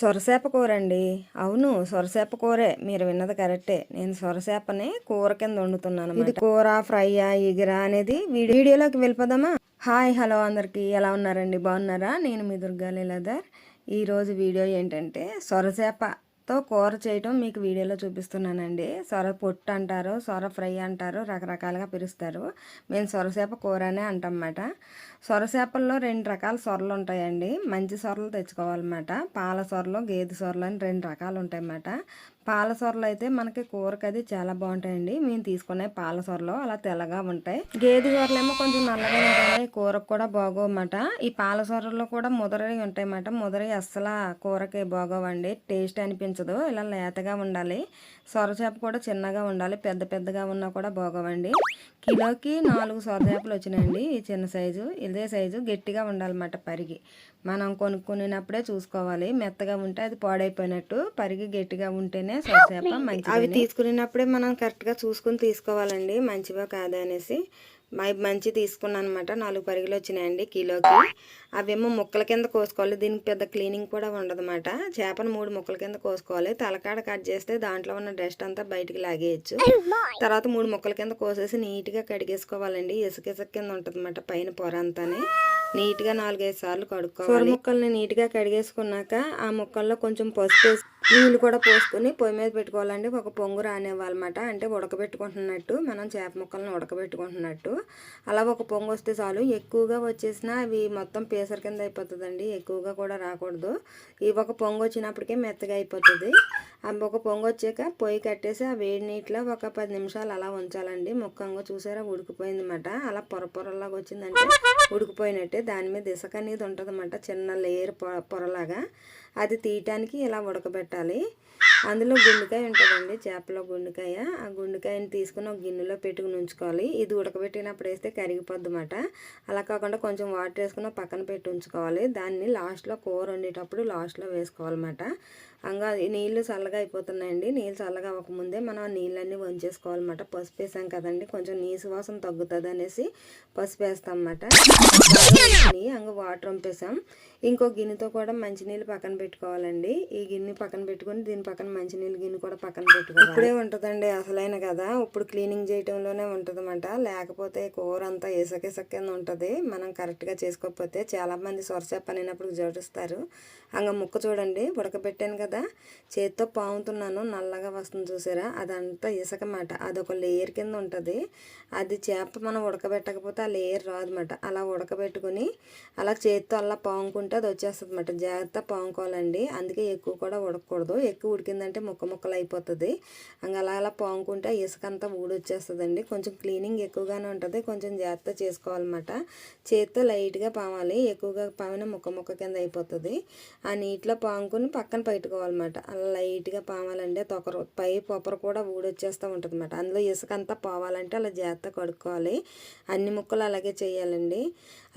సొరసేప కూర అండి అవును సొరసేప కూరే. మీరు విన్నది కరెక్టే. నేను సొరసేపని కూర కింద వండుతున్నాను ఇది కూర ఫ్రై ఇగిరా అనేది వీడియోలోకి వెళ్ళిపోదామా? హాయ్ హలో అందరికీ. ఎలా ఉన్నారండి? బాగున్నారా? నేను మీ దుర్గా లీలాధర్ ఈరోజు వీడియో ఏంటంటే తో కూర చేయటం మీకు వీడియోలో చూపిస్తున్నానండి. సొర పొట్టు అంటారు సొర ఫ్రై అంటారు రకరకాలుగా పిలుస్తారు. మేము సొరసేప కూర అనే అంటామన్నమాట సొరసేపల్లో రెండు రకాల సొరలు ఉంటాయండి. మంచి సొరలు తెచ్చుకోవాలన్నమాట. పాల సొరలు గేదె సొరలు అని రెండు రకాలు ఉంటాయన్నమాట. పాల సొరలు అయితే మనకి కూరకి అది చాలా బాగుంటాయండి. మేము తీసుకునే పాల సొరలు అలా తెల్లగా ఉంటాయి. గేదె సొరలు ఏమో కొంచెం నల్లగా ఉంటాయి. కూరకు కూడా బాగోమాట ఈ పాల సొరలు కూడా ముదరవి ఉంటాయన్నమాట. ముదరి అస్సలు కూరకి బాగోవండి. టేస్ట్ అనిపించదు. ఇలా లేతగా ఉండాలి. సొరచేప కూడా చిన్నగా ఉండాలి. పెద్ద పెద్దగా ఉన్నా కూడా బాగోవండి. కిలోకి నాలుగు సొరచేపలు వచ్చినాయండి. ఈ చిన్న సైజు ఇదే సైజు గట్టిగా ఉండాలన్నమాట పరిగి. మనం కొనుక్కునేటప్పుడే చూసుకోవాలి. మెత్తగా ఉంటే అది పాడైపోయినట్టు పరిగి గట్టిగా ఉంటేనే సొరచేప మంచి అవి తీసుకునేటప్పుడే మనం కరెక్ట్గా చూసుకుని తీసుకోవాలండి. మంచివా కాదా అనేసి. మంచి తీసుకున్నాను అనమాట నాలుగు పరిగెలు వచ్చినాయండి కిలోకి. అవేమో ముక్కల కింద కోసుకోవాలి. దీనికి పెద్ద క్లీనింగ్ కూడా ఉండదన్నమాట. చేపను మూడు ముక్కల కింద కోసుకోవాలి. తలకాడ కట్ చేస్తే దాంట్లో ఉన్న డస్ట్ అంతా బయటికి లాగేయచ్చు. తర్వాత మూడు ముక్కల కింద కోసేసి నీట్గా కడిగేసుకోవాలండి. ఇసుక ఇసుక కింద ఉంటుందన్నమాట పైన పొర అంతానే. నీట్గా నాలుగైదు సార్లు కడుక్కోవాలి. ముక్కల్ని నీట్గా కడిగేసుకున్నాక ఆ ముక్కల్లో కొంచెం పసుపు వేసి నీళ్ళు కూడా పోసుకొని పొయ్యి మీద పెట్టుకోవాలండి. ఒక పొంగు రానివ్వాలన్నమాట. అంటే ఉడకబెట్టుకుంటున్నట్టు మనం చేప ముక్కలను ఉడకబెట్టుకుంటున్నట్టు. అలా ఒక పొంగు వస్తే చాలు. ఎక్కువగా వచ్చేసినా అవి మొత్తం పేసర్ కింద అయిపోతుందండి. ఎక్కువగా కూడా రాకూడదు. ఈ ఒక పొంగు వచ్చినప్పటికే మెత్తగా అయిపోతుంది. ఒక పొంగు వచ్చాక పొయ్యి కట్టేసి ఆ వేడి నీటిలో ఒక పది నిమిషాలు అలా ఉంచాలండి. ముక్కంగా చూసారా? ఉడికిపోయింది అనమాట అలా పొర పొరలాగా వచ్చిందంటే ఉడికిపోయినట్టే. దాని మీద ఇసుక అనేది ఉంటుంది చిన్న లేయర్ పొర పొరలాగా. అది తీయటానికి ఇలా ఉడకబెట్టాలి. అందులో గుండెకాయ ఉంటుందండి చేపలో గుండెకాయ. ఆ గుండెకాయని తీసుకుని ఒక గిన్నెలో పెట్టుకుని ఉంచుకోవాలి. ఇది ఉడకబెట్టినప్పుడు వేస్తే కరిగిపోద్ది అన్నమాట అలా కాకుండా కొంచెం వాటర్ వేసుకుని పక్కన పెట్టి ఉంచుకోవాలి. దాన్ని లాస్ట్లో కూర వండేటప్పుడు లాస్ట్లో వేసుకోవాలన్నమాట. అంగా నీళ్ళు చల్లగా అయిపోతున్నాయండి. నీళ్ళు చల్లగా అవ్వకముందే మనం నీళ్ళన్నీ వంచేసుకోవాలన్నమాట. పసుపు వేసాం కదండి కొంచెం నీసు వాసన తగ్గుతుంది అనేసి పసుపు వేస్తాం అన్నమాట అంగ వాటర్ వంపేసాం. ఇంకో గిన్నెతో కూడా మంచినీళ్ళు పక్కన పెట్టుకోవాలండి. ఈ గిన్నె పక్కన పెట్టుకుని దీని పక్కన మంచినీళ్ళు గిన్నె కూడా పక్కన పెట్టుకోవాలి. ఇప్పుడే ఉంటుందండి అసలైన కదా ఇప్పుడు క్లీనింగ్ చేయటంలోనే ఉంటుందన్నమాట. లేకపోతే కూర అంతా ఇసకేసక కింద ఉంటుంది. మనం కరెక్ట్గా చేసుకోకపోతే చాలామంది సొరసేప అనేటప్పుడు జోడిస్తారు. అంగ ముక్క చూడండి ఉడకబెట్టాను కదా. చేత్తో పాముతున్నాను నల్లగా వస్తుంది చూసారా? అదంతా ఇసకమాట అదొక లేయర్ కింద ఉంటుంది. అది చేప మనం ఉడకబెట్టకపోతే ఆ లేయర్ రాదన్నమాట. అలా ఉడకబెట్టుకుని అలా చేతితో అలా పాముకుంటే అది వచ్చేస్తుంది అనమాట జాగ్రత్త పాముకోవాలండి. అందుకే ఎక్కువ కూడా ఉడకకూడదు. ఎక్కువ ఉడికిందంటే ముక్క ముక్కలు అయిపోతుంది. అలా అలా పాముకుంటే ఆ ఇసుక అంతా ఊడొచ్చేస్తుందండి. కొంచెం క్లీనింగ్ ఎక్కువగానే ఉంటుంది. కొంచెం జాగ్రత్త చేసుకోవాలన్నమాట. చేత్తో లైట్గా పామాలి. ఎక్కువగా పామిన ముక్క ముక్క కింద అయిపోతుంది. ఆ నీటిలో పాముకుని పక్కన పెట్టుకోవాలన్నమాట. అలా లైట్గా పామాలండి తొకరు పై పొప్పర కూడా ఊడొచ్చేస్తూ ఉంటుంది అనమాట అందులో ఇసుక అంతా పోవాలంటే అలా జాగ్రత్త కడుక్కోవాలి. అన్ని ముక్కలు అలాగే చేయాలండి.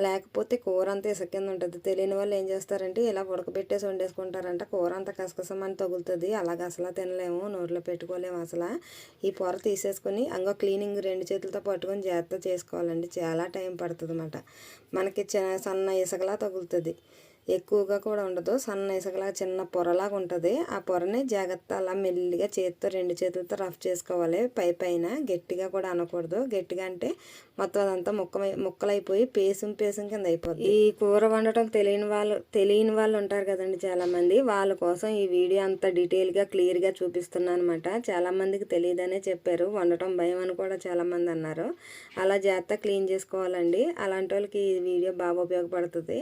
లేకపోతే కూర అంతా ఇసుక కింద ఉంటుంది. తెలియని వాళ్ళు ఏం చేస్తారంటే ఇలా ఉడకబెట్టేసి వండేసుకుంటారంట. కూర అంతా కసకసమని తగులుతుంది. అలాగ అసలు తినలేము నోట్లో పెట్టుకోలేము అసలు. ఈ పొర తీసేసుకొని అంగో క్లీనింగ్ రెండు చేతులతో పట్టుకొని జాగ్రత్త చేసుకోవాలండి. చాలా టైం పడుతుంది అన్నమాట మనకి చిన్న సన్న ఇసుకలా తగులుతుంది. ఎక్కువగా కూడా ఉండదు. సన్న ఇసుకలా చిన్న పొరలాగా ఉంటుంది. ఆ పొరని జాగ్రత్త అలా మెల్లిగా చేతితో రెండు చేతులతో రఫ్ చేసుకోవాలి. పై పైన గట్టిగా కూడా అనకూడదు. గట్టిగా అంటే మొత్తం అదంతా ముక్క ముక్కలైపోయి పేసం పేసం కింద అయిపోతుంది ఈ కూర వండటం తెలియని వాళ్ళు తెలియని వాళ్ళు ఉంటారు కదండి చాలామంది. వాళ్ళ కోసం ఈ వీడియో అంత డీటెయిల్గా క్లియర్గా చూపిస్తున్నాను అనమాట చాలామందికి తెలియదనే చెప్పారు. వండటం భయం అని కూడా చాలామంది అన్నారు. అలా జాగ్రత్త క్లీన్ చేసుకోవాలండి. అలాంటి వాళ్ళకి ఈ వీడియో బాగా ఉపయోగపడుతుంది.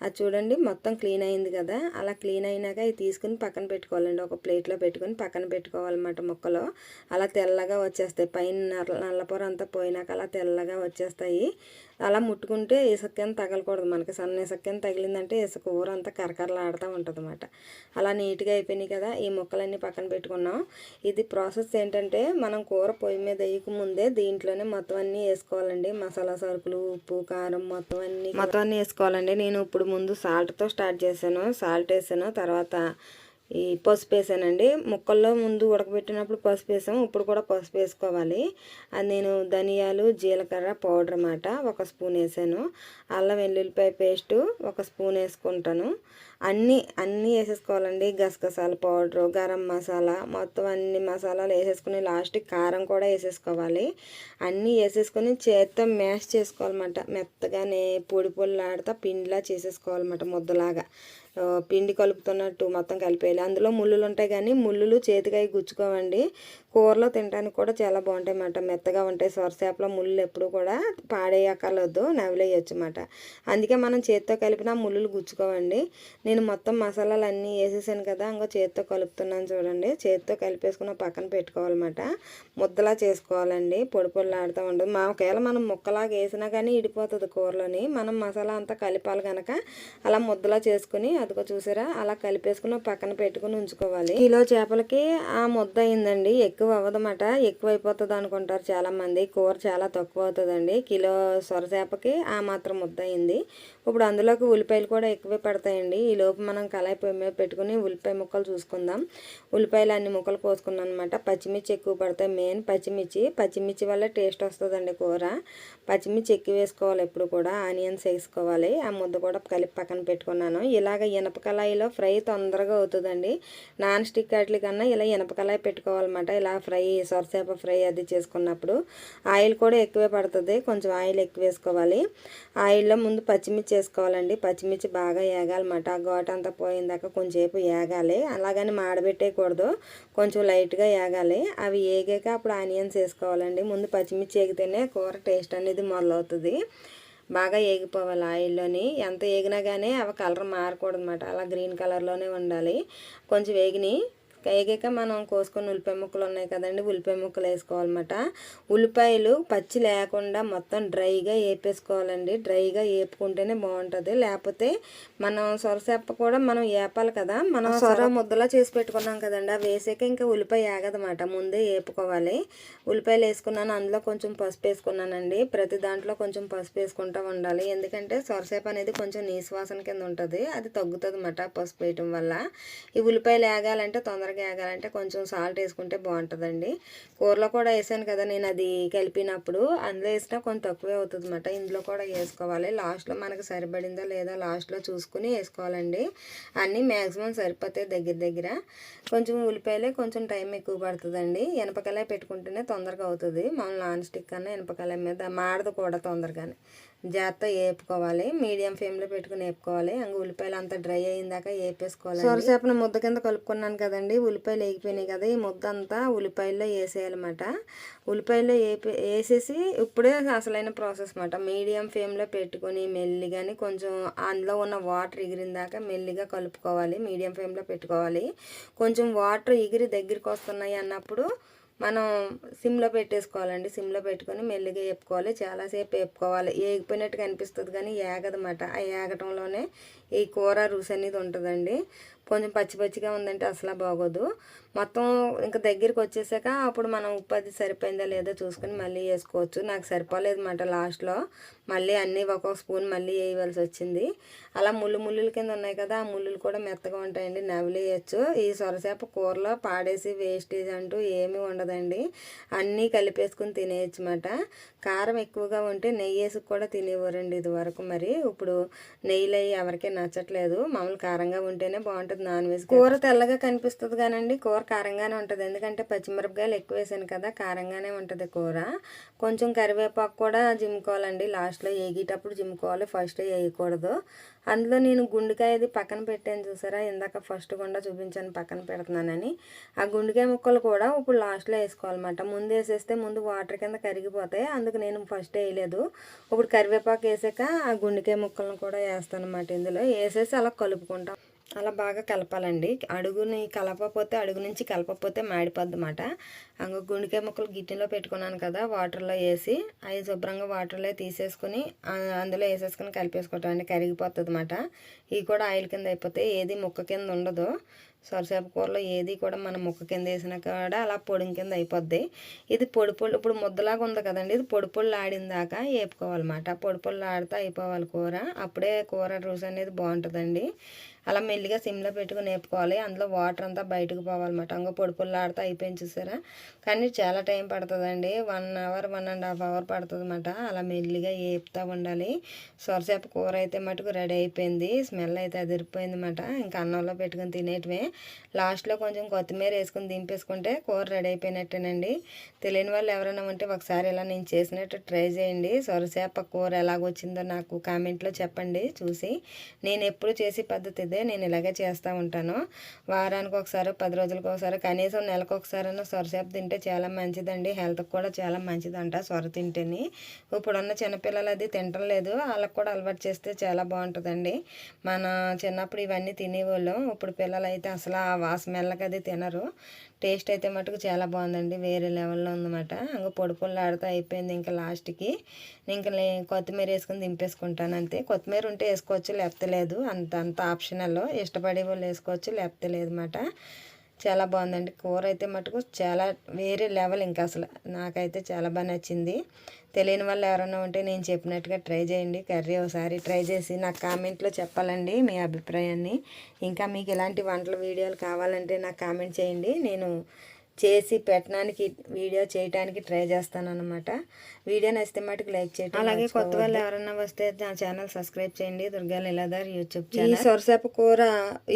అది చూడండి మొత్తం క్లీన్ అయింది కదా. అలా క్లీన్ అయినాక ఇది తీసుకుని పక్కన పెట్టుకోవాలండి. ఒక ప్లేట్లో పెట్టుకొని పక్కన పెట్టుకోవాలన్నమాట ముక్కలు. అలా తెల్లగా వచ్చేస్తాయి. పైన నల్ల నల్లపొర అంతా పోయినాక అలా తెల్లగా వచ్చేస్తాయి. అలా ముట్టుకుంటే ఇసుకని తగలకూడదు. మనకి సన్న ఇసుకని తగిలిందంటే ఇసుక ఊర అంతా కరకరలాడుతూ ఉంటుంది అనమాట అలా నీట్గా అయిపోయినాయి కదా ఈ ముక్కలన్నీ పక్కన పెట్టుకున్నాం. ఇది ప్రాసెస్ ఏంటంటే మనం కూర పొయ్యి మీద వేయక ముందే దీంట్లోనే మొత్తం అన్నీ వేసుకోవాలండి. మసాలా సరుకులు ఉప్పు కారం మొత్తం అన్నీ మొత్తం అన్నీ వేసుకోవాలండి. నేను ఇప్పుడు ముందు సాల్ట్తో స్టార్ట్ చేశాను. సాల్ట్ వేసాను. తర్వాత ఈ పసుపు వేసానండి. ముక్కల్లో ముందు ఉడకబెట్టినప్పుడు పసుపు వేసాము. ఇప్పుడు కూడా పసుపు వేసుకోవాలి. అది నేను ధనియాలు జీలకర్ర పౌడర్ అన్నమాట ఒక స్పూన్ వేసాను. అల్లం వెల్లుల్లిపాయ పేస్టు ఒక స్పూన్ వేసుకుంటాను. అన్నీ అన్నీ వేసేసుకోవాలండి. గసగసాల పౌడరు గరం మసాలా మొత్తం అన్ని మసాలాలు వేసేసుకుని లాస్ట్ కారం కూడా వేసేసుకోవాలి. అన్నీ వేసేసుకొని చేత్తో మ్యాష్ చేసుకోవాలన్నమాట. మెత్తగానే పొడి పొడిలాడుతా పిండిలా చేసేసుకోవాలన్నమాట ముద్దలాగా. పిండి కలుపుతున్నట్టు మొత్తం కలిపేయాలి. అందులో ముళ్ళులు ఉంటాయి కానీ ముళ్ళులు చేతికాయ గుచ్చుకోవండి. కూరలో తినడానికి కూడా చాలా బాగుంటాయి అన్నమాట మెత్తగా ఉంటాయి. సొరసేపలో ముళ్ళు ఎప్పుడు కూడా పాడేయక్కర్లేదు నవిలేయచ్చు అన్నమాట అందుకే మనం చేత్తో కలిపిన ముళ్ళు గుచ్చుకోవండి. నేను మొత్తం మసాలాలు అన్నీ వేసేసాను కదా ఇంకో చేత్తో కలుపుతున్నాను చూడండి. చేత్తో కలిపేసుకున్న పక్కన పెట్టుకోవాలన్నమాట. ముద్దలా చేసుకోవాలండి. పొడి పొడిలాడుతూ ఉండదు. మా ఒకవేళ మనం ముక్కలాగా వేసినా కానీ ఇడిపోతుంది కూరలోని. మనం మసాలా అంతా కలిపాలి కనుక అలా ముద్దలా చేసుకుని అదిగో చూసారా? అలా కలిపేసుకుని పక్కన పెట్టుకుని ఉంచుకోవాలి. కిలో చేపలకి ఆ ముద్ద అయిందండి. ఎక్కువ అవ్వదన్నమాట. ఎక్కువ అయిపోతుంది అనుకుంటారు చాలా మంది కూర చాలా తక్కువ అవుతుందండి. కిలో సొరచేపకి ఆ మాత్రం ముద్ద అయింది ఇప్పుడు అందులోకి ఉల్లిపాయలు కూడా ఎక్కువే పడతాయండి. ఈ లోపు మనం కళాయి పొయ్యి మీద పెట్టుకుని ఉల్లిపాయ ముక్కలు చూసుకుందాం. ఉల్లిపాయలు అన్ని ముక్కలు కోసుకున్నాను అనమాట పచ్చిమిర్చి ఎక్కువ పడతాయి మెయిన్ పచ్చిమిర్చి. పచ్చిమిర్చి వల్ల టేస్ట్ వస్తుందండి కూర. పచ్చిమిర్చి ఎక్కువ వేసుకోవాలి ఎప్పుడు కూడా. ఆనియన్స్ వేసుకోవాలి. ఆ ముద్ద కూడా కలిపి పక్కన పెట్టుకున్నాను. ఇలాగ ఇనప కళాయిలో ఫ్రై తొందరగా అవుతుందండి. నాన్ స్టిక్ వాటి కన్నా ఇలా ఇనప కళాయి పెట్టుకోవాలన్నమాట. ఇలా ఫ్రై సొరసేప ఫ్రై అది చేసుకున్నప్పుడు. ఆయిల్ కూడా ఎక్కువే పడుతుంది. కొంచెం ఆయిల్ ఎక్కువ వేసుకోవాలి. ఆయిల్లో ముందు పచ్చిమిర్చి వేసుకోవాలండి పచ్చిమిర్చి బాగా ఏగాలన్నమాట. ఆ ఘాట్ అంతా పోయిందాక కొంచెంసేపు ఏగాలి. అలాగని మాడబెట్టేయకూడదు. కొంచెం లైట్గా ఏగాలి. అవి ఏగాక అప్పుడు ఆనియన్స్ వేసుకోవాలండి. ముందు పచ్చిమిర్చి ఏగితేనే కూర టేస్ట్ అనేది మొదలవుతుంది. బాగా ఏగిపోవాలి ఆయిల్లోని. ఎంత ఏగినా కానీ అవి కలర్ మారకూడదు అన్నమాట అలా గ్రీన్ కలర్లోనే ఉండాలి. కొంచెం వేగిని వేగాక మనం కోసుకొని ఉల్లిపాయ ముక్కలు ఉన్నాయి కదండి ఉల్లిపాయ ముక్కలు వేసుకోవాలన్నమాట. ఉల్లిపాయలు పచ్చి లేకుండా మొత్తం డ్రైగా వేపేసుకోవాలండి డ్రైగా వేపుకుంటేనే బాగుంటుంది. లేకపోతే మనం సొరసేప కూడా మనం వేపాలి కదా. మనం సొర ముద్దలా చేసి పెట్టుకున్నాం కదండి. అవి వేసాక ఇంకా ఉల్లిపాయ వేగదన్నమాట ముందే వేపుకోవాలి ఉల్లిపాయలు వేసుకున్నాను. అందులో కొంచెం పసుపు వేసుకున్నానండి. ప్రతి దాంట్లో కొంచెం పసుపు వేసుకుంటూ ఉండాలి. ఎందుకంటే సొరసేప అనేది కొంచెం నీసువాసన కింద ఉంటుంది. అది తగ్గుతుంది అన్నమాట పసుపు వేయటం వల్ల. ఈ ఉల్లిపాయలు వేగాలంటే తొందరగా వేగాలంటే కొంచెం సాల్ట్ వేసుకుంటే బాగుంటుందండి. కూరలో కూడా వేసాను కదా నేను అది కలిపినప్పుడు. అందులో వేసినా కొంచెం తక్కువే అవుతుంది అనమాట ఇందులో కూడా వేసుకోవాలి. లాస్ట్లో మనకు సరిపడిందా లేదా లాస్ట్లో చూసుకుని వేసుకోవాలండి. అన్నీ మ్యాక్సిమం సరిపోతాయి దగ్గర దగ్గర. కొంచెం ఉల్లిపాయలే కొంచెం టైం ఎక్కువ పడుతుందండి. ఎనపకాయ పెట్టుకుంటేనే తొందరగా అవుతుంది. మనం నాన్ స్టిక్ కన్నా ఎనపకాయ మీద మాడదు కూడా తొందరగానే. జాగ్రత్త వేపుకోవాలి మీడియం ఫ్లేమ్లో పెట్టుకుని వేపుకోవాలి అంగ ఉల్లిపాయలు అంతా డ్రై అయ్యిందాక వేపేసుకోవాలి సొరచేపను ముద్ద కింద కలుపుకున్నాను కదండి. ఉల్లిపాయలు వేగిపోయినాయి కదా ఈ ముద్ద అంతా ఉల్లిపాయల్లో వేసేయాలన్నమాట ఉల్లిపాయల్లో వేపి వేసేసి ఇప్పుడే అసలైన ప్రాసెస్ అనమాట మీడియం ఫ్లేమ్లో పెట్టుకొని మెల్లిగాని కొంచెం అందులో ఉన్న వాటర్ ఎగిరిందాక మెల్లిగా కలుపుకోవాలి. మీడియం ఫ్లేమ్లో పెట్టుకోవాలి. కొంచెం వాటర్ ఎగిరి దగ్గరికి వస్తున్నాయి అన్నప్పుడు మనం సిమ్లో పెట్టేసుకోవాలండి. సిమ్లో పెట్టుకొని మెల్లిగా వేపుకోవాలి చాలాసేపు వేపుకోవాలి వేగిపోయినట్టు అనిపిస్తుంది కానీ ఏగదన్నమాట. ఆ ఏగటంలోనే ఈ కూర రుచి అనేది ఉంటుందండి. కొంచెం పచ్చి పచ్చిగా ఉందంటే అసలు బాగోదు. మొత్తం ఇంకా దగ్గరికి వచ్చేసాక అప్పుడు మనం ఉప్పు అది సరిపోయిందా లేదో చూసుకొని మళ్ళీ వేసుకోవచ్చు. నాకు సరిపోలేదు అనమాట లాస్ట్లో. మళ్ళీ అన్నీ ఒక్కొక్క స్పూన్ మళ్ళీ వేయవలసి వచ్చింది. అలా ముళ్ళు ముళ్ళుల కింద ఉన్నాయి కదా ఆ ముళ్ళులు కూడా మెత్తగా ఉంటాయండి. నవిలేయచ్చు ఈ సొరసేప కూరలో పాడేసి వేస్టేజ్ అంటూ ఏమీ ఉండదండి. అన్నీ కలిపేసుకుని తినేయచ్చు అనమాట కారం ఎక్కువగా ఉంటే నెయ్యి వేసి కూడా తినేవారండి ఇది వరకు మరి. ఇప్పుడు నెయ్యిలు ఎవరికీ నచ్చట్లేదు. మామూలు కారంగా ఉంటేనే బాగుంటుంది. నాన్ వెజ్ కూర తెల్లగా కనిపిస్తుంది కానండి కూర కారంగానే ఉంటుంది. ఎందుకంటే పచ్చిమిరపకాయలు ఎక్కువ వేసాను కదా కారంగానే ఉంటుంది కూర. కొంచెం కరివేపాకు కూడా జిమ్ముకోవాలండి. లాస్ట్లో వేగేటప్పుడు జిమ్ముకోవాలి ఫస్ట్ వేయకూడదు అందులో నేను గుండెకాయది పక్కన పెట్టాను చూసారా? ఇందాక ఫస్ట్ గుండా చూపించాను పక్కన పెడుతున్నానని. ఆ గుండెకాయ ముక్కలు కూడా ఇప్పుడు లాస్ట్లో వేసుకోవాలన్నమాట. ముందు వేసేస్తే ముందు వాటర్ కింద కరిగిపోతాయి. అందుకు నేను ఫస్ట్ వేయలేదు. ఇప్పుడు కరివేపాకు వేసాక ఆ గుండెకాయ ముక్కలను కూడా వేస్తాను అన్నమాట ఇందులో. వేసేసి అలా కలుపుకుంటాం. అలా బాగా కలపాలండి. అడుగుని కలపకపోతే అడుగు నుంచి కలపకపోతే మాడిపోద్ది అన్నమాట అంగ గుండికాయ ముక్కలు గిన్నెలో పెట్టుకున్నాను కదా వాటర్లో వేసి అవి శుభ్రంగా వాటర్లో తీసేసుకుని అందులో వేసేసుకుని కలిపేసుకోవటం అండి. కరిగిపోతుంది అన్నమాట ఇవి కూడా ఆయిల్ కింద అయిపోతే ఏది ముక్క కింద ఉండదు. సొరచేప కూరలో ఏది కూడా మనం ముక్క కింద వేసినా కూడా అలా పొడి కింద అయిపోద్ది. ఇది పొడి పొడి ఇప్పుడు ముద్దలాగా ఉంది కదండి ఇది పొడి పొళ్ళు ఆడిన దాకా వేపుకోవాలన్నమాట. పొడి పొళ్ళు ఆడితే అయిపోవాలి కూర. అప్పుడే కూర రుచి అనేది బాగుంటుందండి. అలా మెల్లిగా సిమ్లో పెట్టుకుని నేర్పుకోవాలి అందులో వాటర్ అంతా బయటకు పోవాలన్నమాట. అంగో పొడి పుల్లాడితే అయిపోయింది చూసారా? కానీ చాలా టైం పడుతుందండి. One hour one and half hour పడుతుందన్నమాట. అలా మెల్లిగా ఏపుతూ ఉండాలి. సొరసేప కూర అయితే మటుకు రెడీ అయిపోయింది. స్మెల్ అయితే అదిరిపోయింది అన్నమాట ఇంకా అన్నంలో పెట్టుకుని తినేటివే. లాస్ట్లో కొంచెం కొత్తిమీర వేసుకుని దింపేసుకుంటే కూర రెడీ అయిపోయినట్టేనండి. తెలియని వాళ్ళు ఎవరైనా ఉంటే ఒకసారి ఇలా నేను చేసినట్టు ట్రై చేయండి. సొరసేప కూర ఎలాగొచ్చిందో నాకు కామెంట్లో చెప్పండి. చూసి నేను ఎప్పుడు చేసి పద్ధతి అదే నేను ఇలాగే చేస్తూ ఉంటాను. వారానికి ఒకసారి పది రోజులకు ఒకసారి కనీసం నెలకు ఒకసారైనా సొరసేపు తింటే చాలా మంచిదండి. హెల్త్కి కూడా చాలా మంచిదంట సొర తింటేని. ఇప్పుడున్న చిన్నపిల్లలు అది తింటం లేదు. వాళ్ళకి కూడా అలవాటు చేస్తే చాలా బాగుంటుందండి. మన చిన్నప్పుడు ఇవన్నీ తినేవాళ్ళం. ఇప్పుడు పిల్లలు అయితే అసలు ఆ వాసమెల్లకి అది తినరు. టేస్ట్ అయితే మటుకు చాలా బాగుందండి. వేరే లెవెల్లో ఉందన్నమాట. ఇంకా పొడి పొడి అయిపోయింది ఇంకా లాస్ట్కి. ఇంకా కొత్తిమీర వేసుకుని దింపేసుకుంటాను అంతే. కొత్తిమీర ఉంటే వేసుకోవచ్చు లేకపోతే లేదు. అంత అంత ఆప్షనల్. ఇష్టపడే వాళ్ళు వేసుకోవచ్చు లేకపోతే లేదన్నమాట. చాలా బాగుందండి. కూర అయితే మటుకు చాలా వేరే లెవెల్ ఇంకా అసలు. నాకైతే చాలా బాగా నచ్చింది. తెలియని వాళ్ళు ఎవరైనా ఉంటే నేను చెప్పినట్టుగా ట్రై చేయండి. కర్రీ ఒకసారి ట్రై చేసి నాకు కామెంట్లో చెప్పాలండి మీ అభిప్రాయాన్ని. ఇంకా మీకు ఇలాంటి వంటల వీడియోలు కావాలంటే నాకు కామెంట్ చేయండి. నేను చేసి పెట్టడానికి వీడియో చేయడానికి ట్రై చేస్తాను అనమాట వీడియో నచ్చితే మటుకు లైక్ చేయండి అలాగే కొత్త వాళ్ళు ఎవరైనా వస్తే నా ఛానల్ సబ్స్క్రైబ్ చేయండి. Durga Leeladhar YouTube channel. ఈ సొరసేప కూర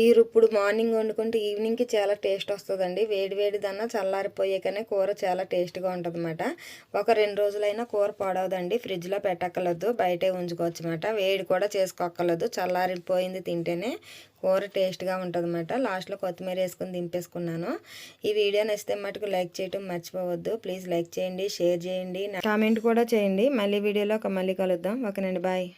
ఈ ఇప్పుడు మార్నింగ్ వండుకుంటే ఈవినింగ్కి చాలా టేస్ట్ వస్తుందండి. వేడి వేడి దన్న చల్లారిపోయాకనే కూర చాలా టేస్ట్గా ఉంటుంది అనమాట ఒక రెండు రోజులైనా కూర పాడవదండి. ఫ్రిడ్జ్లో పెట్టక్కర్లేదు. బయటే ఉంచుకోవచ్చు అనమాట వేడి కూడా చేసుకోక్కర్లేదు. చల్లారిపోయింది తింటేనే కూర టేస్ట్గా ఉంటుంది అనమాట లాస్ట్లో కొత్తిమీర వేసుకుని దింపేసుకున్నాను. ఈ వీడియో నచ్చితే మటుకు లైక్ చేయటం మర్చిపోవద్దు. ప్లీజ్ లైక్ చేయండి షేర్ చేయండి కామెంట్ కూడా చేయండి. మళ్ళీ వీడియోలో ఒక మళ్ళీ కలుద్దాం. ఓకేనండి బాయ్.